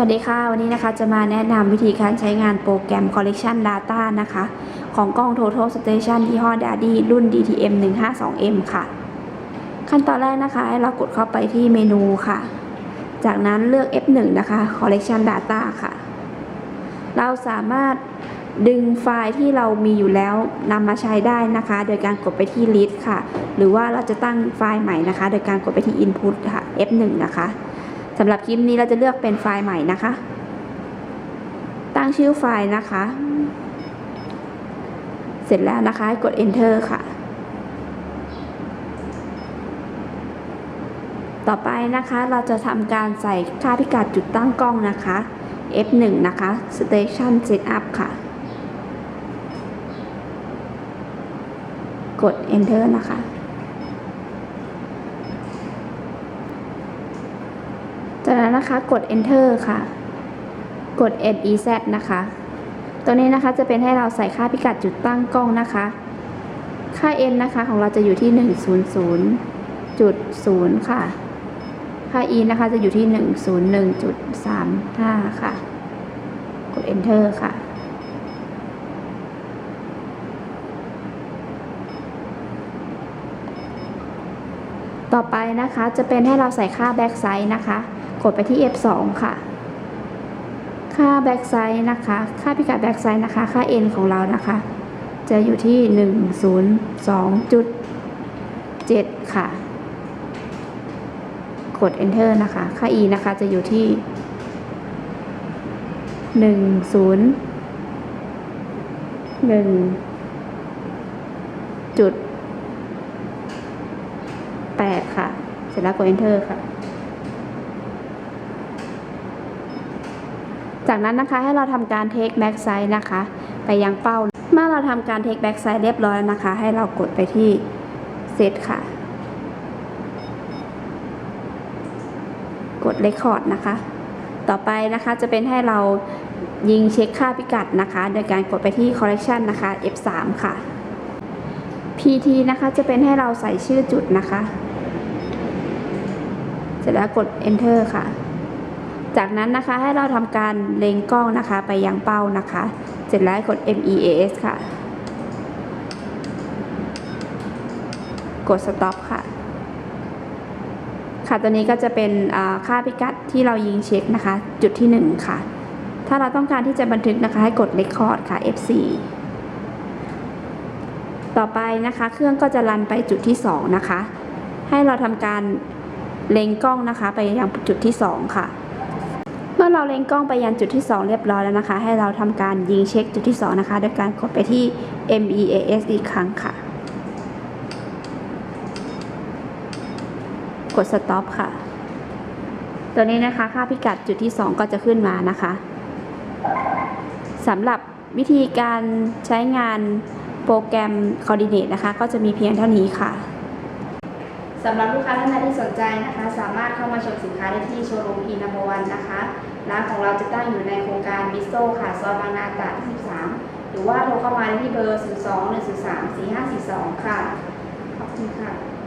สวัสดีค่ะ วันนี้นะคะจะมาแนะนำวิธีการใช้งานโปรแกรม Collection Data นะคะ ของกล้อง Total Station ยี่ห้อ Daddy รุ่น DTM 152M ค่ะ ขั้นตอนแรกนะคะ ให้เรากดเข้าไปที่เมนูค่ะ จากนั้นเลือก F1 นะคะ Collection Data ค่ะ เราสามารถดึงไฟล์ที่เรามีอยู่แล้วนำมาใช้ได้นะคะ โดยการกดไปที่ list ค่ะ หรือว่าเราจะตั้งไฟล์ใหม่นะคะ โดยการกดไปที่ input ค่ะ F1 นะคะ สำหรับคลิปนี้เราจะเลือกเป็นไฟล์ใหม่นะคะ ตั้งชื่อไฟล์นะคะ เสร็จแล้วนะคะกด enter ค่ะ ต่อไปนะคะเราจะทำการใส่ค่าพิกัดจุดตั้งกล้องนะคะ F1 นะคะ Station Setup ค่ะ กด enter นะคะ จากนั้นนะคะกด enter ค่ะ กด NEZ นะคะ ตัวนี้นะคะจะเป็นให้เราใส่ค่าพิกัดจุดตั้งกล้องนะคะ ค่า n นะคะของเราจะอยู่ที่ 100.0 ค่ะ ค่า e นะคะจะอยู่ที่ 101.35 ค่ะ กด enter ค่ะต่อไปนะคะจะเป็นให้เราใส่ค่า back size นะคะ กดไปที่ F2 ค่ะ ค่า back size นะคะ ค่าพิกัด back size นะคะ ค่า n ของเรานะคะ จะอยู่ที่ 102.7 ค่ะ กด enter นะคะ ค่า e นะคะ จะอยู่ที่10 1จุด8ค่ะ เสร็จแล้วกด enter ค่ะ จากนั้นนะคะให้เราทำการ take back side นะคะ ไปยังเป้า เมื่อเราทำการ take back side เรียบร้อยแล้วนะคะ ให้เรากดไปที่ set ค่ะ กด record นะคะ ต่อไปนะคะจะเป็นให้เรายิงเช็คค่าพิกัดนะคะ โดยการกดไปที่ correction นะคะ F3 ค่ะ PT นะคะจะเป็นให้เราใส่ชื่อจุดนะคะ เสร็จแล้วกด enter ค่ะ จากนั้นนะคะให้เราทำการเล็งกล้องนะคะไปยังเป้านะคะ เสร็จแล้วกด MEAS ค่ะ กด stop ค่ะ ค่ะตัวนี้ก็จะเป็นค่าพิกัดที่เรายิงเช็คนะคะ จุดที่ 1 ค่ะ ถ้าเราต้องการที่จะบันทึกนะคะให้กด record ค่ะ F4 ต่อไปนะคะ เครื่องก็จะรันไปจุดที่ 2 นะคะ ให้เราทำการเล็งกล้องนะคะ ไปยังจุดที่ 2 ค่ะ เมื่อเราเล็งกล้องไปยังจุดที่ 2 เรียบร้อยแล้วนะคะ ให้เราทำการยิงเช็คจุดที่ 2 นะคะโดยการกดไปที่ MEAS อีกครั้งค่ะ กด stop ค่ะ ตัวนี้นะคะค่าพิกัดจุดที่ 2 ก็จะขึ้นมานะคะสำหรับวิธีการใช้งานโปรแกรม Coordinate นะคะ ก็จะมีเพียงเท่านี้ค่ะ สำหรับลูกค้าท่านใดที่สนใจนะคะ สามารถเข้ามาชมสินค้าได้ที่โชว์รูมพีนัมเบอร์วันนะคะร้านของเราจะตั้งอยู่ในโครงการบิโซค่ะซอยบางนาตราดที่13 หรือว่าโทรเข้ามาที่เบอร์ 02 103 4542 ค่ะ ขอบคุณค่ะ